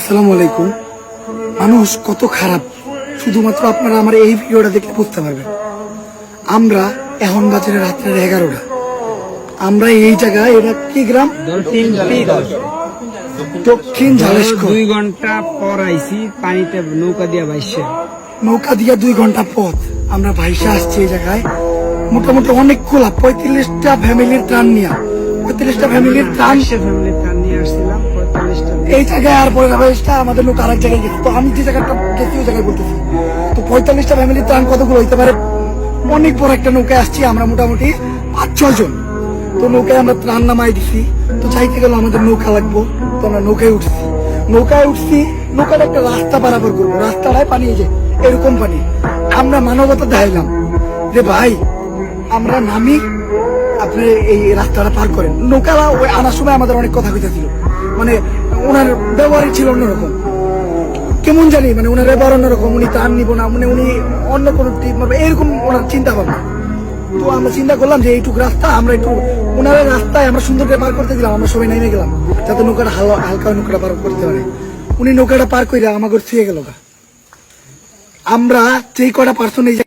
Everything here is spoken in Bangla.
আসসালামু আলাইকুম। মানুষ কত খারাপ শুধুমাত্র আপনারা আমার এই ভিডিওটা দেখলে বুঝতে পারবেন। আমরা এখন বাজারে রাত্রের এগারোটা। আমরা এই জায়গায় এটা কি গ্রাম? দক্ষিণ ঝালেশকর দুই ঘণ্টা পর আইছি পানিতে নৌকা দিয়া বাইশে নৌকা দিয়ে দুই ঘণ্টা পথ। আমরা ভাইসা আসছি এই জায়গায়। মোটামুটি অনেকগুলা পঁয়ত্রিশটা ফ্যামিলির ত্রাণ নিয়ে। পঁয়ত্রিশটা ফ্যামিলির ত্রাণ বাইশে ফ্যামিলি প্ল্যান নিয়ে পঁয়তাল্লিশটা এই জায়গায় আর পরে ভাইসটা আমাদের লোক আরেক জায়গায় গেছে। তো আমি যে জায়গাটা গেছি, ওই জায়গায় বলতেছি। তো পঁয়তাল্লিশটা ফ্যামিলির ত্রাণ কতগুলো হইতে পারে? অনেক বড় একটা নৌকায় আসছি, আমরা মোটামুটি পাঁচ ছয় জন। তো নৌকায় আমরা ত্রাণ নামাই দিছি। তো চাইতে গেলে আমাদের নৌকা লাগবো। তো আমরা নৌকায় উঠছি। নৌকায় উঠছি নৌকার একটা রাস্তা পারাপার করব। রাস্তাটায় পানি যে, এরকম পানি। আমরা মানবতা দেখাইলাম। যে ভাই, আমরা নামি, আপনি এই রাস্তাটা পার করেন। নৌকালা ওই আনার সময় আমাদের অনেক কথা কইতেছিল। মানে ওনার ব্যবহারই ছিল অন্যরকম। কেমন জানি মানে ওনার ব্যবহার অন্যরকম, উনি তার নিব না মানে উনি অন্য কোনো এরকম ওনার চিন্তা ভাবনা তো আমরা চিন্তা করলাম যে এইটুকু রাস্তা, আমরা একটু ওনার রাস্তায় আমরা সুন্দর করে পার করতে দিলাম আমরা সবাই নেমে গেলাম, যাতে নৌকাটা হাল- হালকা নৌকাটা পার করতে পারে। উনি নৌকাটা পার করে আমাকে ছুঁয়ে গেল আমরা যেই কটা পার্সন এই